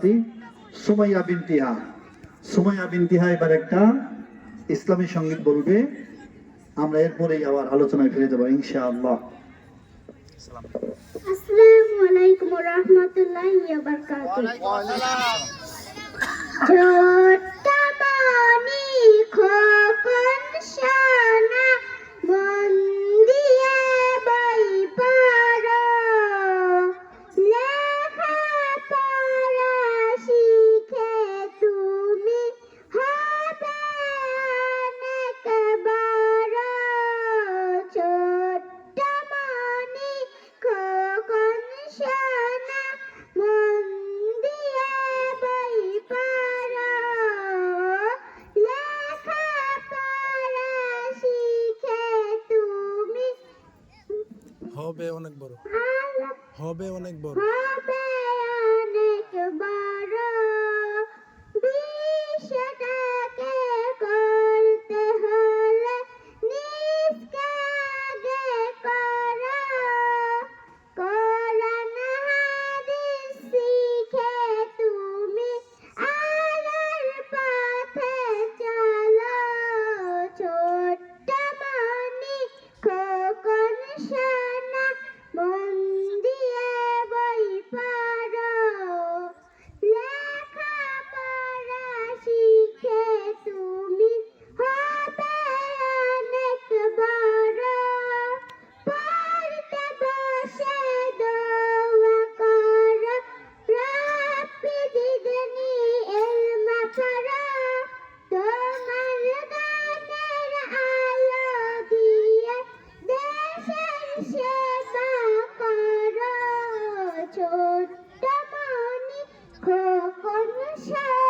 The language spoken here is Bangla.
ছাত্রী সুমাইয়া বিনতিহা সুমাইয়া বিনতিহা এবার একটা ইসলামী সংগীত বলবে। আমরা এরপরেই আবার আলোচনায় ফিরে যাব ইনশা আল্লাহ আসসালামু আলাইকুম ওয়া রাহমাতুল্লাহি ওয়া বারাকাতুহু। হবে অনেক বড়। হবে অনেক বড়। ছোট্ট মনে খোকন সার